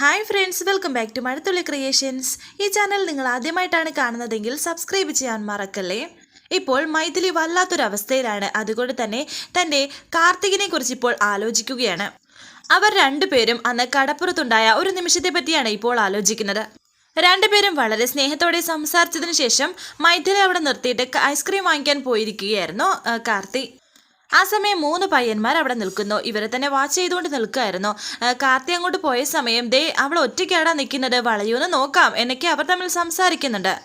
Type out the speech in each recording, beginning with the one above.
Hi friends welcome back to Mazhathulli creations ഈ channel നിങ്ങൾ ആദ്യമായിട്ടാണ് കാണുന്നതെങ്കിൽ സബ്സ്ക്രൈബ് ചെയ്യാൻ മറക്കല്ലേ? ഇപ്പോൾ മൈഥിലി വല്ലാത്തൊരവസ്ഥയിലാണ്. അതുകൊണ്ട് തന്നെ തന്റെ കാർത്തികിനെ കുറിച്ച് ഇപ്പോൾ ആലോചിക്കുകയാണ്. അവർ രണ്ടുപേരും അന്ന് കടപ്പുറത്തുണ്ടായ ഒരു നിമിഷത്തെ പറ്റിയാണ് ഇപ്പോൾ ആലോചിക്കുന്നത്. രണ്ടുപേരും വളരെ സ്നേഹത്തോടെ സംസാരിച്ചതിന് ശേഷം മൈഥിലി അവിടെ നിർത്തിയിട്ട് ഐസ്ക്രീം വാങ്ങിക്കാൻ പോയിരിക്കുകയായിരുന്നു കാർത്തിക് കാർത്തി. ആ സമയം മൂന്ന് പയ്യന്മാർ അവിടെ നിൽക്കുന്നു. ഇവരെ തന്നെ വാച്ച് ചെയ്തുകൊണ്ട് നിൽക്കുകയായിരുന്നു. ആ, കാർത്തി അങ്ങോട്ട് പോയ സമയം ദേ അവൾ ഒറ്റയ്ക്കാടാ നിൽക്കുന്നത്. വളയൂന്ന് നോക്കാം. എന്നൊക്കെ അവർ തമ്മിൽ സംസാരിക്കുന്നുണ്ട്.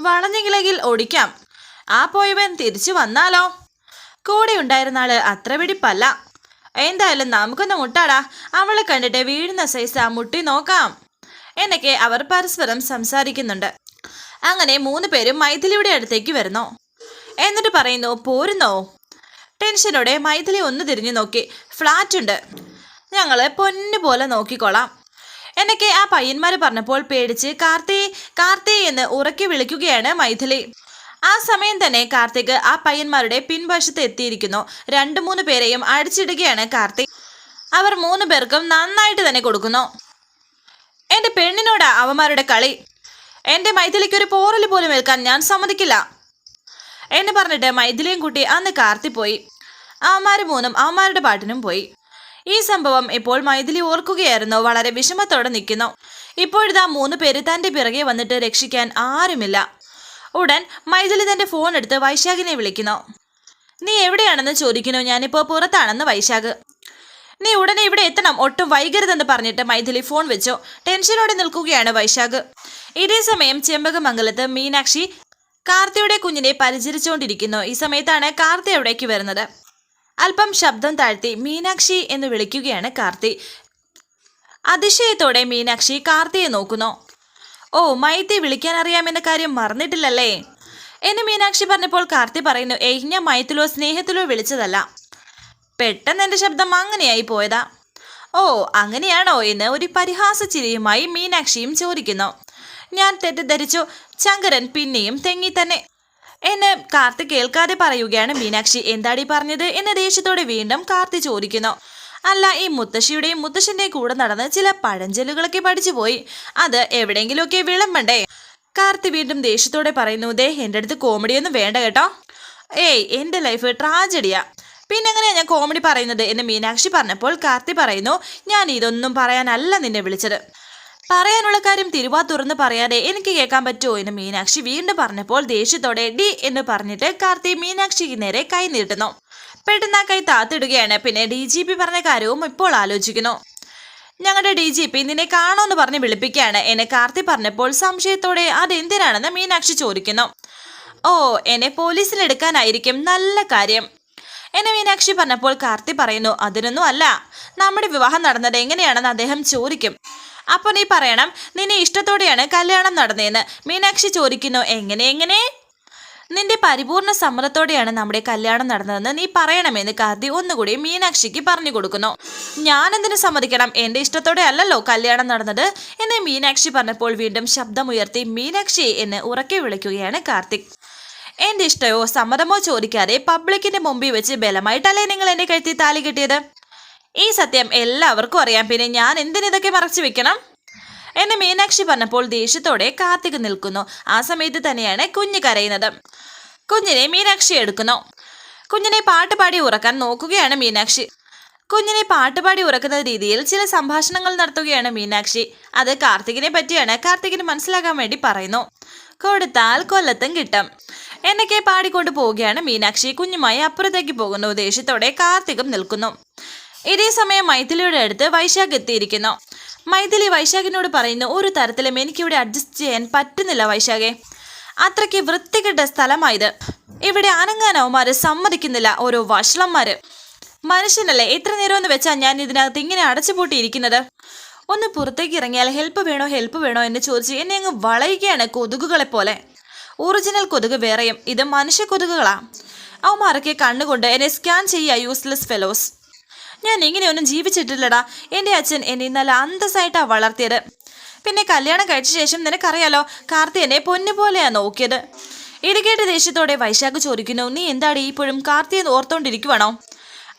വളഞ്ഞെങ്കിലെങ്കിൽ ഓടിക്കാം. ആ പോയവൻ തിരിച്ചു വന്നാലോ? കൂടെ ഉണ്ടായിരുന്ന ആൾ അത്ര പിടിപ്പല്ല എന്തായാലും നമുക്കൊന്ന് മുട്ടാടാ. അവളെ കണ്ടിട്ട് വീഴുന്ന സൈസ് ആ മുട്ടി നോക്കാം. എന്നൊക്കെ അവർ പരസ്പരം സംസാരിക്കുന്നുണ്ട്. അങ്ങനെ മൂന്ന് പേരും മൈഥിലിയുടെ അടുത്തേക്ക് വരുന്നു. എന്നിട്ട് പറയുന്നു പോരുന്നോ? ടെൻഷനോടെ മൈഥിലി ഒന്ന് തിരിഞ്ഞു നോക്കി. ഫ്ലാറ്റ് ഉണ്ട് ഞങ്ങൾ പൊന്നു പോലെ നോക്കിക്കോളാം എന്നൊക്കെ ആ പയ്യന്മാർ പറഞ്ഞപ്പോൾ പേടിച്ച് കാർത്തി കാർത്തി എന്ന് ഉറക്കി വിളിക്കുകയാണ് മൈഥിലി. ആ സമയം തന്നെ കാർത്തിക് ആ പയ്യന്മാരുടെ പിൻവശത്ത് എത്തിയിരിക്കുന്നു. രണ്ടു മൂന്ന് പേരെയും അടിച്ചിടുകയാണ് കാർത്തി. അവർ മൂന്ന് പേർക്കും നന്നായിട്ട് തന്നെ കൊടുക്കുന്നു. എന്റെ പെണ്ണിനോടാ അവന്മാരുടെ കളി. എന്റെ മൈഥിലിക്ക് ഒരു പോറൽ പോലും ഏൽക്കാൻ ഞാൻ സമ്മതിക്കില്ല. എന്ന് പറഞ്ഞിട്ട് മൈഥിലിയും കുട്ടി അന്ന് കാർത്തി പോയി. അവന്മാര് മൂന്നും അവന്മാരുടെ പാട്ടിനും പോയി. ഈ സംഭവം ഇപ്പോൾ മൈഥിലി ഓർക്കുകയായിരുന്നു. വളരെ വിഷമത്തോടെ നിൽക്കുന്നു. ഇപ്പോഴിതാ മൂന്ന് പേര് തന്റെ പിറകെ വന്നിട്ട് രക്ഷിക്കാൻ ആരുമില്ല. ഉടൻ മൈഥിലി തന്റെ ഫോൺ എടുത്ത് വൈശാഖിനെ വിളിക്കുന്നു. നീ എവിടെയാണെന്ന് ചോദിക്കുന്നു. ഞാനിപ്പോൾ പുറത്താണെന്ന് വൈശാഖ്. നീ ഉടനെ ഇവിടെ എത്തണം. ഒട്ടും വൈകരുതെന്ന് പറഞ്ഞിട്ട് മൈഥിലി ഫോൺ വെച്ചു. ടെൻഷനോടെ നിൽക്കുകയാണ് വൈശാഖ്. ഇതേ സമയം ചെമ്പകമംഗലത്ത് മീനാക്ഷി കാർത്തിയുടെ കുഞ്ഞിനെ പരിചരിച്ചുകൊണ്ടിരിക്കുന്നു. ഈ സമയത്താണ് കാർത്തി അവിടേക്ക് വരുന്നത്. അല്പം ശബ്ദം താഴ്ത്തി മീനാക്ഷി എന്ന് വിളിക്കുകയാണ് കാർത്തി. അതിശയത്തോടെ മീനാക്ഷി കാർത്തിയെ നോക്കുന്നു. ഓ മൈത്തി വിളിക്കാൻ അറിയാമെന്ന കാര്യം മറന്നിട്ടില്ലല്ലേ? എന്ന് മീനാക്ഷി പറഞ്ഞപ്പോൾ കാർത്തി പറയുന്നു ഏയ് മയത്തിലോ സ്നേഹത്തിലോ വിളിച്ചതല്ല. പെട്ടെന്ന് എന്റെ ശബ്ദം അങ്ങനെയായി പോയതാ. ഓ അങ്ങനെയാണോ? എന്ന് ഒരു പരിഹാസ ചിരിയുമായി മീനാക്ഷിയും ചോദിക്കുന്നു. ഞാൻ തെറ്റിദ്ധരിച്ചു. ശങ്കരൻ പിന്നെയും തെങ്ങി തന്നെ എന്ന് കാർത്തി കേൾക്കാതെ പറയുകയാണ് മീനാക്ഷി. എന്താടി പറഞ്ഞത്? എന്ന് ദേഷ്യത്തോടെ വീണ്ടും കാർത്തി ചോദിക്കുന്നു. അല്ല ഈ മുത്തശ്ശിയുടെയും മുത്തശ്ശന്റെയും കൂടെ നടന്ന് ചില പഴഞ്ചൊല്ലുകളൊക്കെ പഠിച്ചു പോയി. അത് എവിടെയെങ്കിലുമൊക്കെ വിളമ്പണ്ടേ? കാർത്തി വീണ്ടും ദേഷ്യത്തോടെ പറയുന്നു ദേ എന്റെ അടുത്ത് കോമഡിയൊന്നും വേണ്ട കേട്ടോ. ഏയ് എന്റെ ലൈഫ് ട്രാജഡിയാ പിന്നെ പിന്നെങ്ങനെയാ ഞാൻ കോമഡി പറയുന്നത്? എന്ന് മീനാക്ഷി പറഞ്ഞപ്പോൾ കാർത്തി പറയുന്നു ഞാൻ ഇതൊന്നും പറയാനല്ല നിന്നെ വിളിച്ചത്. പറയാനുള്ള കാര്യം തിരുവാ തുറന്ന് പറയാതെ എനിക്ക് കേൾക്കാൻ പറ്റുമോ എന്ന് മീനാക്ഷി വീണ്ടും പറഞ്ഞപ്പോൾ ദേഷ്യത്തോടെ ഡി എന്ന് പറഞ്ഞിട്ട് കാർത്തി മീനാക്ഷിക്ക് നേരെ കൈ നീട്ടുന്നു. പെട്ടെന്ന് ആ കൈ താത്തിടുകയാണ്. പിന്നെ ഡി ജി പി പറഞ്ഞ കാര്യവും ഇപ്പോൾ ആലോചിക്കുന്നു. ഞങ്ങളുടെ ഡി ജി പി നിന്നെ കാണുമെന്ന് പറഞ്ഞ് വിളിപ്പിക്കുകയാണ്. എന്നെ കാർത്തി പറഞ്ഞപ്പോൾ സംശയത്തോടെ അതെന്തിനാണെന്ന് മീനാക്ഷി ചോദിക്കുന്നു. ഓ എന്നെ പോലീസിലെടുക്കാനായിരിക്കും നല്ല കാര്യം. എന്നെ മീനാക്ഷി പറഞ്ഞപ്പോൾ കാർത്തി പറയുന്നു അതിനൊന്നും അല്ല. നമ്മുടെ വിവാഹം നടന്നത് എങ്ങനെയാണെന്ന് അദ്ദേഹം ചോദിക്കും. അപ്പോൾ നീ പറയണം നിന്നെ ഇഷ്ടത്തോടെയാണ് കല്യാണം നടന്നതെന്ന് മീനാക്ഷി ചോദിക്കുന്നു എങ്ങനെ എങ്ങനെ? നിന്റെ പരിപൂർണ സമ്മതത്തോടെയാണ് നമ്മുടെ കല്യാണം നടന്നതെന്ന് നീ പറയണമെന്ന് കാർത്തി ഒന്നുകൂടി മീനാക്ഷിക്ക് പറഞ്ഞു കൊടുക്കുന്നു. ഞാൻ എന്തിനു സമ്മതിക്കണം? എന്റെ ഇഷ്ടത്തോടെ അല്ലല്ലോ കല്യാണം നടന്നത് എന്ന് മീനാക്ഷി പറഞ്ഞപ്പോൾ വീണ്ടും ശബ്ദമുയർത്തി മീനാക്ഷി എന്ന് ഉറക്കെ വിളിക്കുകയാണ് കാർത്തിക് എന്റെ ഇഷ്ടമോ സമ്മതമോ ചോദിക്കാതെ പബ്ലിക്കിന്റെ മുമ്പിൽ വെച്ച് ബലമായിട്ടല്ലേ നിങ്ങൾ എന്റെ കഴുത്തി താലി കിട്ടിയത്? ഈ സത്യം എല്ലാവർക്കും അറിയാം. പിന്നെ ഞാൻ എന്തിനിതൊക്കെ മറച്ചു വെക്കണം? എന്ന് മീനാക്ഷി പറഞ്ഞപ്പോൾ ദേഷ്യത്തോടെ കാർത്തിക് നിൽക്കുന്നു. ആ സമയത്ത് തന്നെയാണ് കുഞ്ഞ് കരയുന്നത്. കുഞ്ഞിനെ മീനാക്ഷി എടുക്കുന്നു. കുഞ്ഞിനെ പാട്ടുപാടി ഉറക്കാൻ നോക്കുകയാണ് മീനാക്ഷി. കുഞ്ഞിനെ പാട്ടുപാടി ഉറക്കുന്ന രീതിയിൽ ചില സംഭാഷണങ്ങൾ നടത്തുകയാണ് മീനാക്ഷി. അത് കാർത്തികിനെ പറ്റിയാണ് കാർത്തികിന് മനസ്സിലാക്കാൻ വേണ്ടി പറയുന്നു. കൊടുത്താൽ കൊല്ലത്തും കിട്ടും. എന്നൊക്കെ പാടിക്കൊണ്ട് പോവുകയാണ് മീനാക്ഷി. കുഞ്ഞുമായി അപ്പുറത്തേക്ക് പോകുന്നു. ദേഷ്യത്തോടെ കാർത്തികം നിൽക്കുന്നു. ഇതേ സമയം മൈഥിലിയുടെ അടുത്ത് വൈശാഖ് എത്തിയിരിക്കുന്നു. മൈഥിലി വൈശാഖിനോട് പറയുന്നു ഒരു തരത്തിലും എനിക്കിവിടെ അഡ്ജസ്റ്റ് ചെയ്യാൻ പറ്റുന്നില്ല വൈശാഖെ. അത്രയ്ക്ക് വൃത്തികെട്ട സ്ഥലമായത്. ഇവിടെ അനങ്ങാനവന്മാര് സമ്മതിക്കുന്നില്ല ഓരോ വഷളന്മാര്. മനുഷ്യനല്ലേ എത്ര നേരം എന്ന് വെച്ചാൽ ഞാൻ ഇതിനകത്ത് ഇങ്ങനെ അടച്ചുപൂട്ടിയിരിക്കുന്നത്. ഒന്ന് പുറത്തേക്ക് ഇറങ്ങിയാൽ ഹെൽപ്പ് വേണോ ഹെൽപ്പ് വേണോ എന്ന് ചോദിച്ച് എന്നെ അങ്ങ് വളയുകയാണ് കൊതുകുകളെ പോലെ. ഒറിജിനൽ കൊതുക് വേറെയും ഇത് മനുഷ്യ കൊതുകുകളാ. അവന്മാരൊക്കെ കണ്ണുകൊണ്ട് എന്നെ സ്കാൻ ചെയ്യുക യൂസ്ലെസ് ഫെലോസ് ഞാൻ ഇങ്ങനെയൊന്നും ജീവിച്ചിട്ടില്ലടാ. എന്റെ അച്ഛൻ എന്നെ നല്ല അന്തസ്സായിട്ടാണ് വളർത്തിയത്. പിന്നെ കല്യാണം കഴിച്ച ശേഷം നിനക്കറിയാലോ കാർത്തി എന്നെ പൊന്നുപോലെയാണ് നോക്കിയത്. ഇടുക്കേട്ട് ദേഷ്യത്തോടെ വൈശാഖ് ചോദിക്കുന്നു നീ എന്താടി ഇപ്പോഴും കാർത്തിയെ ഓർത്തോണ്ടിരിക്കുവാണോ?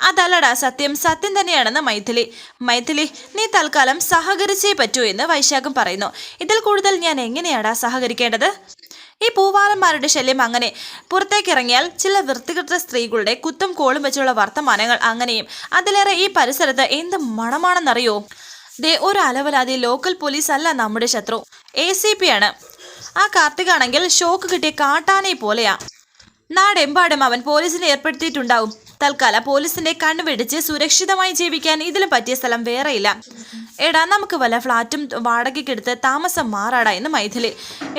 അതല്ലടാ സത്യം സത്യം തന്നെയാണെന്ന് മൈഥിലി. മൈഥിലി നീ തൽക്കാലം സഹകരിച്ചേ പറ്റൂ എന്ന് വൈശാഖം പറയുന്നു. ഇതിൽ കൂടുതൽ ഞാൻ എങ്ങനെയാടാ സഹകരിക്കേണ്ടത്? ഈ പൂവാലന്മാരുടെ ശല്യം അങ്ങനെ. പുറത്തേക്കിറങ്ങിയാൽ ചില വൃത്തികെട്ട സ്ത്രീകളുടെ കുത്തും കോളും വെച്ചുള്ള വർത്തമാനങ്ങൾ അങ്ങനെയും. അതിലേറെ ഈ പരിസരത്ത് എന്ത് മണമാണെന്നറിയോ? ദേ ഒരു അലവലാതി ലോക്കൽ പോലീസ് അല്ല നമ്മുടെ ശത്രു. എ സി പി ആണ്. ആ കാർത്തികാണെങ്കിൽ ഷോക്ക് കിട്ടിയ കാട്ടാനെ പോലെയാ. നാടെമ്പാടും അവൻ പോലീസിനെ ഏർപ്പെടുത്തിയിട്ടുണ്ടാവും. തൽക്കാല പോലീസിന്റെ കണ്ണു വെടിച്ച് സുരക്ഷിതമായി ജീവിക്കാൻ ഇതിലും പറ്റിയ സ്ഥലം വേറെയില്ല. എടാ നമുക്ക് വല്ല ഫ്ലാറ്റും വാടകയ്ക്കെടുത്ത് താമസം മാറാടാ എന്ന് മൈഥിലി.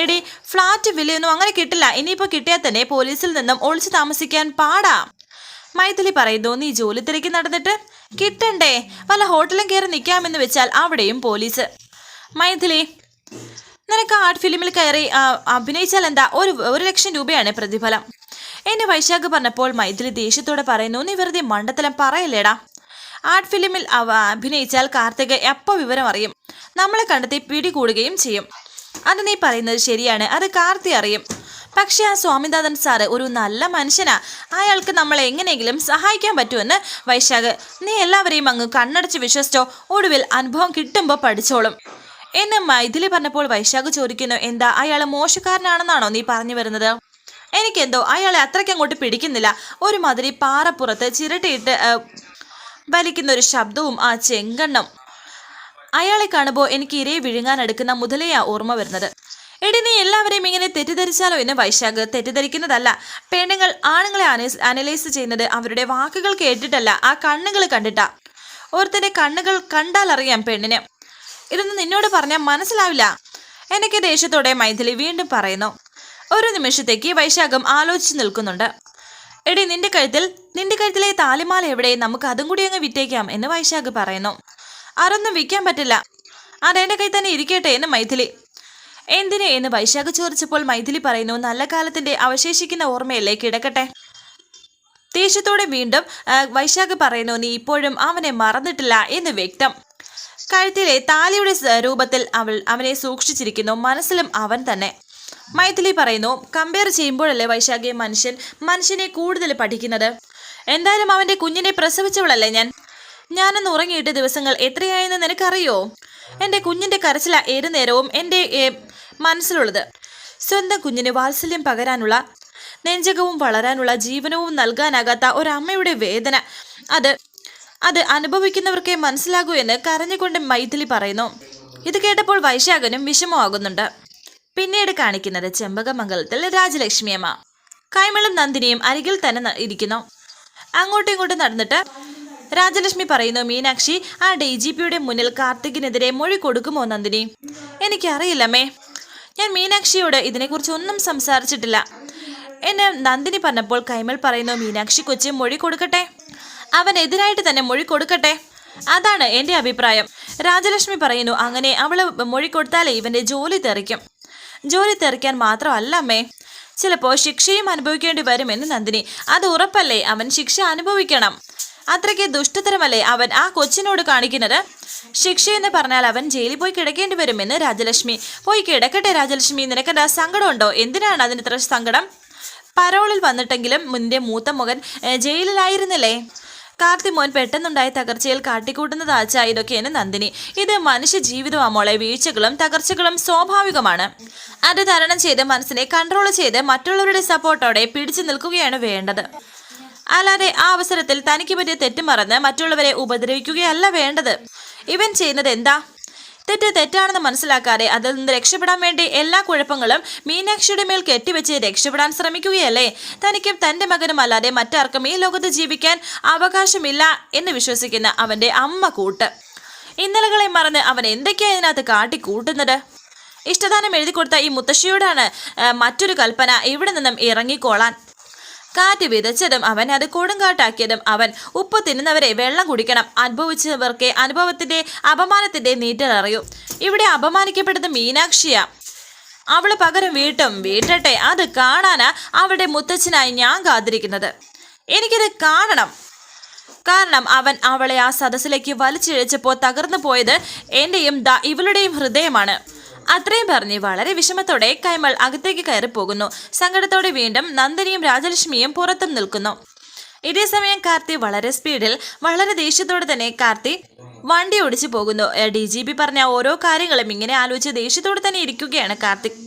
എടി ഫ്ലാറ്റ് വിലയൊന്നും അങ്ങനെ കിട്ടില്ല. ഇനിയിപ്പോൾ കിട്ടിയാൽ തന്നെ പോലീസിൽ നിന്നും ഒളിച്ചു താമസിക്കാൻ പാടാ. മൈഥിലി പറയുന്നു നീ ജോലി തിരക്കി നടന്നിട്ട് കിട്ടണ്ടേ? വല്ല ഹോട്ടലും കയറി നിൽക്കാമെന്ന് വെച്ചാൽ അവിടെയും പോലീസ്. മൈഥിലി നിനക്ക് ആർട്ട് ഫിലിമിൽ കയറി അഭിനയിച്ചാൽ എന്താ? ഒരു ഒരു ലക്ഷം രൂപയാണ് പ്രതിഫലം. എന്നെ വൈശാഖ് പറഞ്ഞപ്പോൾ മൈഥിലി ദേഷ്യത്തോടെ പറയുന്നു നീ വെറുതെ മണ്ടത്തലം പറയല്ലേടാ? ആർട്ട് ഫിലിമിൽ അവ അഭിനയിച്ചാൽ കാർത്തിക് എപ്പോൾ വിവരം അറിയും? നമ്മളെ കണ്ടെത്തി പിടികൂടുകയും ചെയ്യും. അത് നീ പറയുന്നത് ശരിയാണ് അത് കാർത്തി അറിയും. പക്ഷെ ആ സ്വാമിനാഥൻ സാറ് ഒരു നല്ല മനുഷ്യനാ. അയാൾക്ക് നമ്മളെ എങ്ങനെയെങ്കിലും സഹായിക്കാൻ പറ്റുമെന്ന് വൈശാഖ്. നീ എല്ലാവരെയും അങ്ങ് കണ്ണടച്ച് വിശ്വസിച്ചോ? ഒടുവിൽ അനുഭവം കിട്ടുമ്പോൾ പഠിച്ചോളും. എന്നെ മൈഥിലി പറഞ്ഞപ്പോൾ വൈശാഖ് ചോദിക്കുന്നു എന്താ അയാൾ മോശക്കാരനാണെന്നാണോ നീ പറഞ്ഞു വരുന്നത്? എനിക്കെന്തോ അയാളെ അത്രയ്ക്ക് അങ്ങോട്ട് പിടിക്കുന്നില്ല. ഒരുമാതിരി പാറപ്പുറത്ത് ചിരട്ടയിട്ട് വലിക്കുന്ന ഒരു ശബ്ദവും ആ ചെങ്കണ്ണം അയാളെ കാണുമ്പോൾ എനിക്ക് ഇരയെ വിഴുങ്ങാൻ എടുക്കുന്ന മുതലെയാ ഓർമ്മ വരുന്നത്. എടി നീ എല്ലാവരെയും ഇങ്ങനെ തെറ്റിദ്ധരിച്ചാലോ എന്ന് വൈശാഖ് തെറ്റിദ്ധരിക്കുന്നതല്ല. പെണ്ണുങ്ങൾ ആണുങ്ങളെ അനലൈസ് ചെയ്യുന്നത് അവരുടെ വാക്കുകൾ കേട്ടിട്ടല്ല ആ കണ്ണുകൾ കണ്ടിട്ടാ. ഓർത്തിന്റെ കണ്ണുകൾ കണ്ടാൽ അറിയാം പെണ്ണിന്. ഇതൊന്നും നിന്നോട് പറഞ്ഞാൽ മനസ്സിലാവില്ല. എനിക്ക് ദേഷ്യത്തോടെ മൈഥിലി വീണ്ടും പറയുന്നു. ഒരു നിമിഷത്തേക്ക് വൈശാഖം ആലോചിച്ച് നിൽക്കുന്നുണ്ട്. എടി നിന്റെ കഴുത്തിൽ നിന്റെ കഴുത്തിലെ താലിമാല എവിടെ? നമുക്ക് അതും കൂടി അങ്ങ് വിറ്റേക്കാം എന്ന് വൈശാഖ് പറയുന്നു. അതൊന്നും വിൽക്കാൻ പറ്റില്ല. അത് എന്റെ കൈ തന്നെ ഇരിക്കട്ടെ എന്ന് മൈഥിലി. എന്തിനെ എന്ന് വൈശാഖ് ചോദിച്ചപ്പോൾ മൈഥിലി പറയുന്നു നല്ല കാലത്തിന്റെ അവശേഷിക്കുന്ന ഓർമ്മയല്ലേ കിടക്കട്ടെ? ദേഷ്യത്തോടെ വീണ്ടും വൈശാഖ് പറയുന്നു നീ ഇപ്പോഴും അവനെ മറന്നിട്ടില്ല എന്ന് വ്യക്തം. കഴുത്തിലെ താലിയുടെ രൂപത്തിൽ അവൾ അവനെ സൂക്ഷിച്ചിരിക്കുന്നു. മനസ്സിലും അവൻ തന്നെ. മൈഥിലി പറയുന്നു കമ്പയർ ചെയ്യുമ്പോഴല്ലേ വൈശാഖി മനുഷ്യൻ മനുഷ്യനെ കൂടുതൽ പഠിക്കുന്നത്? എന്തായാലും അവന്റെ കുഞ്ഞിനെ പ്രസവിച്ചവളല്ലേ ഞാൻ? ഞാനൊന്ന് ഉറങ്ങിയിട്ട് ദിവസങ്ങൾ എത്രയായെന്ന് നിനക്കറിയോ? എന്റെ കുഞ്ഞിന്റെ കരച്ചില ഏതു നേരവും എന്റെ മനസ്സിലുള്ളത്. സ്വന്തം കുഞ്ഞിന് വാത്സല്യം പകരാനുള്ള നെഞ്ചകവും വളരാനുള്ള ജീവനവും നൽകാനാകാത്ത ഒരമ്മയുടെ വേദന. അത് അത് അനുഭവിക്കുന്നവർക്കേ മനസ്സിലാകൂ എന്ന് കരഞ്ഞുകൊണ്ട് മൈഥിലി പറയുന്നു. ഇത് കേട്ടപ്പോൾ വൈശാഖനും വിഷമമാകുന്നുണ്ട്. പിന്നീട് കാണിക്കുന്നത് ചെമ്പകമംഗലത്തിൽ രാജലക്ഷ്മിയമ്മ. കൈമളും നന്ദിനിയും അരികിൽ തന്നെ ഇരിക്കുന്നു. അങ്ങോട്ടും ഇങ്ങോട്ടും നടന്നിട്ട് രാജലക്ഷ്മി പറയുന്നു മീനാക്ഷി ആ ഡി ജി പിയുടെ മുന്നിൽ കാർത്തികിനെതിരെ മൊഴി കൊടുക്കുമോ നന്ദിനി? എനിക്കറിയില്ലമ്മേ ഞാൻ മീനാക്ഷിയോട് ഇതിനെക്കുറിച്ച് ഒന്നും സംസാരിച്ചിട്ടില്ല. എന്നെ നന്ദിനി പറഞ്ഞപ്പോൾ കൈമൾ പറയുന്നു മീനാക്ഷി കൊച്ചി മൊഴി കൊടുക്കട്ടെ? അവൻ എതിരായിട്ട് തന്നെ മൊഴി കൊടുക്കട്ടെ? അതാണ് എന്റെ അഭിപ്രായം. രാജലക്ഷ്മി പറയുന്നു അങ്ങനെ അവൾ മൊഴി കൊടുത്താലേ ഇവന്റെ ജോലി തെറിക്കും. ജോലി തെറിക്കാൻ മാത്രമല്ല അമ്മേ. ചിലപ്പോൾ ശിക്ഷയും അനുഭവിക്കേണ്ടി വരുമെന്ന് നന്ദിനി. അത് ഉറപ്പല്ലേ? അവൻ ശിക്ഷ അനുഭവിക്കണം. അത്രയ്ക്ക് ദുഷ്ടതരമല്ലേ അവൻ ആ കൊച്ചിനോട് കാണിക്കുന്നത്? ശിക്ഷയെന്ന് പറഞ്ഞാൽ അവൻ ജയിലിൽ പോയി കിടക്കേണ്ടി വരുമെന്ന് രാജലക്ഷ്മി. പോയി കിടക്കട്ടെ രാജലക്ഷ്മി നിനക്കെന്താ സങ്കടമുണ്ടോ? എന്തിനാണ് അതിന് ഇത്ര സങ്കടം? പരോളിൽ വന്നിട്ടെങ്കിലും മുന്റെ മൂത്ത മകൻ ജയിലിലായിരുന്നില്ലേ? കാർത്തി മോൻ പെട്ടെന്നുണ്ടായ തകർച്ചയിൽ കാട്ടിക്കൂട്ടുന്നതാച്ച ഇതൊക്കെയാണ് നന്ദിനി. ഇത് മനുഷ്യ ജീവിതമാ മോളെ. വീഴ്ചകളും തകർച്ചകളും സ്വാഭാവികമാണ്. അത് തരണം ചെയ്ത് മനസ്സിനെ കൺട്രോൾ ചെയ്ത് മറ്റുള്ളവരുടെ സപ്പോർട്ടോടെ പിടിച്ചു നിൽക്കുകയാണ് വേണ്ടത്. അല്ലാതെ ആ അവസരത്തിൽ തനിക്ക് പറ്റിയ തെറ്റ് മറന്ന് മറ്റുള്ളവരെ ഉപദ്രവിക്കുകയല്ല വേണ്ടത്. ഇവൻ ചെയ്യുന്നത് എന്താ? തെറ്റ് തെറ്റാണെന്ന് മനസ്സിലാക്കാതെ അതിൽ നിന്ന് രക്ഷപ്പെടാൻ വേണ്ടി എല്ലാ കുഴപ്പങ്ങളും മീനാക്ഷിയുടെ മേൽ കെട്ടിവെച്ച് രക്ഷപ്പെടാൻ ശ്രമിക്കുകയല്ലേ? തനിക്കും തന്റെ മകനും അല്ലാതെ മറ്റാർക്കും ഈ ലോകത്ത് ജീവിക്കാൻ അവകാശമില്ല എന്ന് വിശ്വസിക്കുന്ന അവന്റെ അമ്മ കൂട്ട്. ഇന്നലകളെ മറന്ന് അവൻ എന്തൊക്കെയാണ് ഇതിനകത്ത് കാട്ടിക്കൂട്ടുന്നത്? ഇഷ്ടദാനം എഴുതി കൊടുത്ത ഈ മുത്തശ്ശിയോടാണ് മറ്റൊരു കൽപ്പന ഇവിടെ നിന്നും ഇറങ്ങിക്കോളാൻ. കാറ്റ് വിതച്ചതും അവൻ അത് കൊടുങ്കാട്ടാക്കിയതും അവൻ ഉപ്പ് തിന്നുന്നവരെ വെള്ളം കുടിക്കണം. അനുഭവിച്ചവർക്ക് അനുഭവത്തിന്റെ അപമാനത്തിന്റെ നീറ്റലറിയൂ ഇവിടെ അപമാനിക്കപ്പെടുന്ന മീനാക്ഷിയാ. അവൾ പകരം വീട്ടും വീട്ടട്ടെ അത് കാണാനാ അവളുടെ മുത്തച്ഛനായി ഞാൻ കാത്തിരിക്കുന്നത്. എനിക്കിത് കാണണം. കാരണം അവൻ അവളെ ആ സദസ്സിലേക്ക് വലിച്ചിഴച്ചപ്പോൾ തകർന്നു പോയത് എന്റെയും ദ ഇവളുടെയും ഹൃദയമാണ്. അത്രയും പറഞ്ഞ് വളരെ വിഷമത്തോടെ കൈമൾ അകത്തേക്ക് കയറി പോകുന്നു. സങ്കടത്തോടെ വീണ്ടും നന്ദിനിയും രാജലക്ഷ്മിയും പുറത്തും നിൽക്കുന്നു. ഇതേ സമയം കാർത്തി വളരെ സ്പീഡിൽ വളരെ ദേഷ്യത്തോടെ തന്നെ കാർത്തി വണ്ടി ഓടിച്ചു പോകുന്നു. ഡി ജി പി പറഞ്ഞ ഓരോ കാര്യങ്ങളും ഇങ്ങനെ ആലോചിച്ച് ദേഷ്യത്തോടെ തന്നെ ഇരിക്കുകയാണ് കാർത്തിക്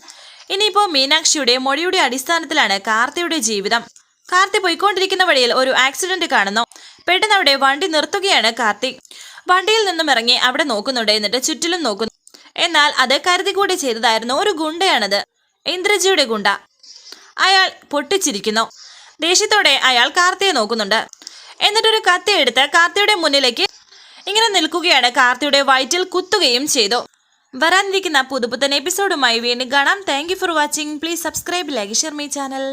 ഇനിയിപ്പോ മീനാക്ഷിയുടെ മൊഴിയുടെ അടിസ്ഥാനത്തിലാണ് കാർത്തിയുടെ ജീവിതം. കാർത്തി പോയിക്കൊണ്ടിരിക്കുന്ന വഴിയിൽ ഒരു ആക്സിഡന്റ് കാണുന്നു. പെട്ടെന്ന് അവിടെ വണ്ടി നിർത്തുകയാണ് കാർത്തി. വണ്ടിയിൽ നിന്നും ഇറങ്ങി അവിടെ നോക്കുന്നുണ്ട്. എന്നിട്ട് ചുറ്റിലും നോക്കുന്നു. എന്നാൽ അത് കരുതി കൂടി ചെയ്തതായിരുന്നു ഒരു ഗുണ്ടയാണത്. ഇന്ദ്രജിയുടെ ഗുണ്ട. അയാൾ പൊട്ടിച്ചിരിക്കുന്നു. ദേഷ്യത്തോടെ അയാൾ കാർത്തിയെ നോക്കുന്നുണ്ട്. എന്നിട്ടൊരു കത്തി എടുത്ത് കാർത്തിയുടെ മുന്നിലേക്ക് ഇങ്ങനെ നിൽക്കുകയാണ് കാർത്തിയുടെ വയറ്റിൽ കുത്തുകയും ചെയ്തു. വരാനിരിക്കുന്ന പുതുപുത്തൻ എപ്പിസോഡുമായി വീണ്ടും കാണാം. Thank for watching please subscribe like share my channel